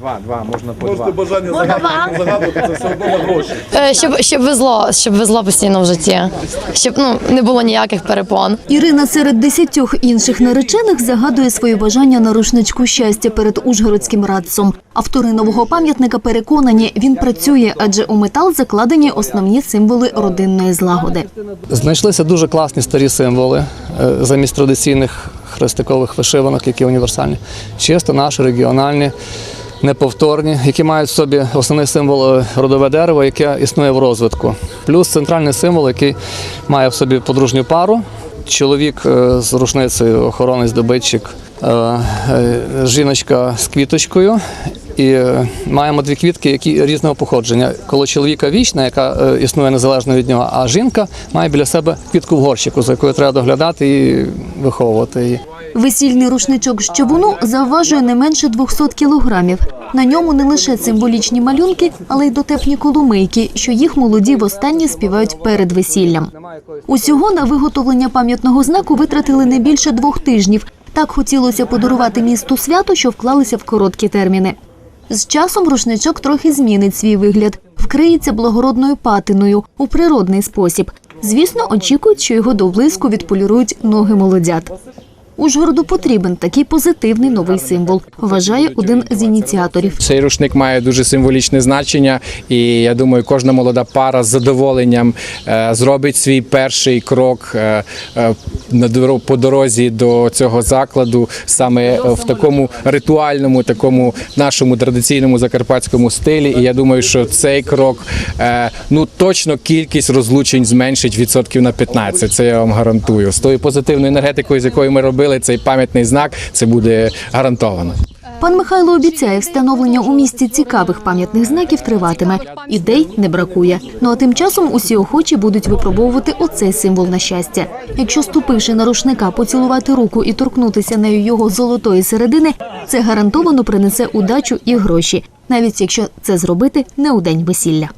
Два, два, можна по Можете два. бажання загадувати, загадувати, це все одно на гроші. Е, Щоб, щоб везло, щоб везло постійно в житті, щоб ну не було ніяких перепон. Ірина серед десятьох інших наречених загадує своє бажання на рушничку щастя перед Ужгородським радцом. Автори нового пам'ятника переконані, він працює, адже у метал закладені основні символи родинної злагоди. Знайшлися дуже класні старі символи е, замість традиційних хрестикових вишиванок, які універсальні. Чисто наші регіональні, неповторні, які мають в собі основний символ е, родове дерево, яке існує в розвитку. Плюс центральний символ, який має в собі подружню пару. Чоловік е, з рушницею, охоронець, добитчик, е, жіночка з квіточкою. І маємо дві квітки, які різного походження. Коло чоловіка вічна, яка існує незалежно від нього, а жінка має біля себе квітку в горщику, за якою треба доглядати і виховувати її. Весільний рушничок з човуну завважує не менше 200 кілограмів. На ньому не лише символічні малюнки, але й дотепні коломийки, що їх молоді востаннє співають перед весіллям. Усього на виготовлення пам'ятного знаку витратили не більше двох тижнів. Так хотілося подарувати місту свято, що вклалися в короткі терміни. З часом рушничок трохи змінить свій вигляд, вкриється благородною патиною у природний спосіб. Звісно, очікують, що його до блиску відполірують ноги молодят. Ужгороду потрібен такий позитивний новий символ, вважає один з ініціаторів. Цей рушник має дуже символічне значення, і я думаю, кожна молода пара з задоволенням е, зробить свій перший крок е, е, по дорозі до цього закладу, саме в такому ритуальному, такому нашому традиційному закарпатському стилі. І я думаю, що цей крок ну точно кількість розлучень зменшить відсотків на 15, Це я вам гарантую. З тою позитивною енергетикою, з якою ми робили цей пам'ятний знак, це буде гарантовано. Пан Михайло обіцяє, встановлення у місті цікавих пам'ятних знаків триватиме. Ідей не бракує. Ну а тим часом усі охочі будуть випробовувати оцей символ на щастя. Якщо ступивши на рушника, поцілувати руку і торкнутися нею його золотої середини, це гарантовано принесе удачу і гроші, навіть якщо це зробити не у день весілля.